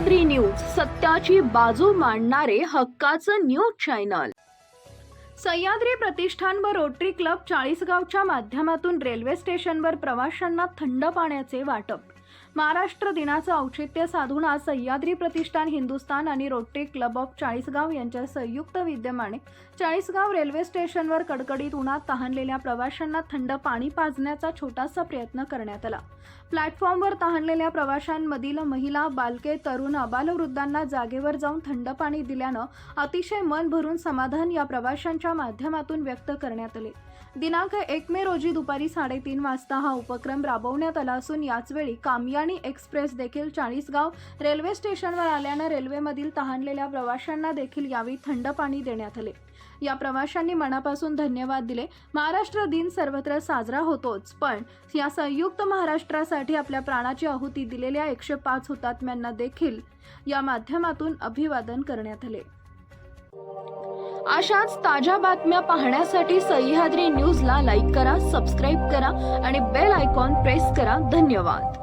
Sahyadri news सत्याची बाजू मांडणारे हक्काचं न्यूज चॅनल. सह्याद्री प्रतिष्ठान व रोटरी क्लब चाळीसगावच्या माध्यमातून रेल्वे स्टेशनवर प्रवाशांना थंड पाण्याचे वाटप. महाराष्ट्र दिनाचं औचित्य साधून आज सह्याद्री प्रतिष्ठान हिंदुस्थान आणि रोटरी क्लब ऑफ चाळीसगाव यांच्या संयुक्त विद्यमाने चाळीसगाव रेल्वे स्टेशनवर कडकडीत उन्हात तहानलेल्या प्रवाशांना थंड पाणी पाजण्याचा छोटासा प्रयत्न करण्यात आला. प्लॅटफॉर्मवर तहानलेल्या प्रवाशांमधील महिला बालके तरुण अबालवृद्धांना जागेवर जाऊन थंड पाणी दिल्यानं अतिशय मन भरून समाधान या प्रवाशांच्या माध्यमातून व्यक्त करण्यात आले. दिनांक एक मे रोजी दुपारी साडेतीन वाजता हा उपक्रम राबवण्यात आला असून याचवेळी काम कामयानी एक्सप्रेस देखील चाळीसगाव रेल्वे स्टेशनवर आल्यानं रेल्वेमधील तहानलेल्या प्रवाशांना देखील यावेळी थंड पाणी देण्यात आले. या प्रवाशांनी मनापासून धन्यवाद दिले. महाराष्ट्र दिन सर्वत्र साजरा होतोच पण या संयुक्त महाराष्ट्रासाठी आपल्या प्राणाची आहुती दिलेल्या एकशे पाच हुतात्म्यांना देखील या माध्यमातून अभिवादन करण्यात आले. अशाच ताज्या बातम्या पाहण्यासाठी सह्याद्री न्यूजला लाईक करा सबस्क्राईब करा आणि बेल आयकॉन प्रेस करा. धन्यवाद.